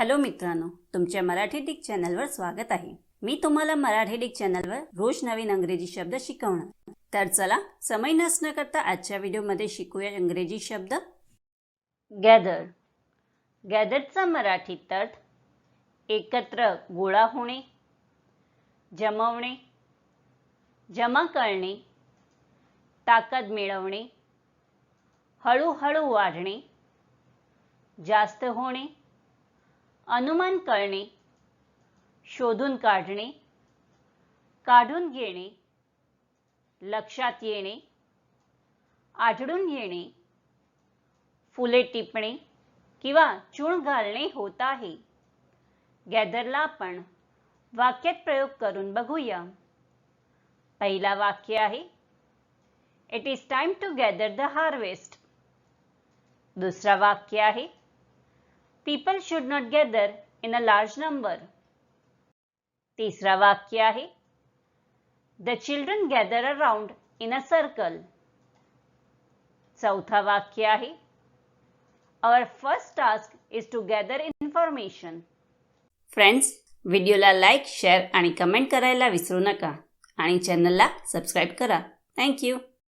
Hello मित्रांनो तुमच्या Marathi Dick चॅनलवर स्वागत आहे. मी तुम्हाला मराठी डिक चॅनलवर रोज नवीन अंग्रेजी शब्द शिकवणार. तर चला समय नसणं करता आजच्या व्हिडिओमध्ये शिकूया इंग्रजी शब्द. गॅदर गॅदरचा मराठीत अर्थ एकत्र गोळा होणे जमवणे जमा करणे ताकद मिळवणे हळूहळू वाढणे जास्त होणे अनुमान करणे शोधून काढणे काढून घेणे लक्षात येणे आढळून येणे फुले टिपणे किंवा चूण घालणे होत आहे. गॅदरला आपण वाक्यात प्रयोग करून बघूया. पहिला वाक्य आहे it is time to gather the harvest दुसरा वाक्य आहे people should not gather in a large number तिसरा वाक्य आहे. The children gather around in a circle चौथा वाक्य आहे. Our first task is to gather information friends व्हिडिओला लाईक शेअर आणि कमेंट करायला विसरू नका. आणि चॅनलला सबस्क्राईब करा. थँक्यू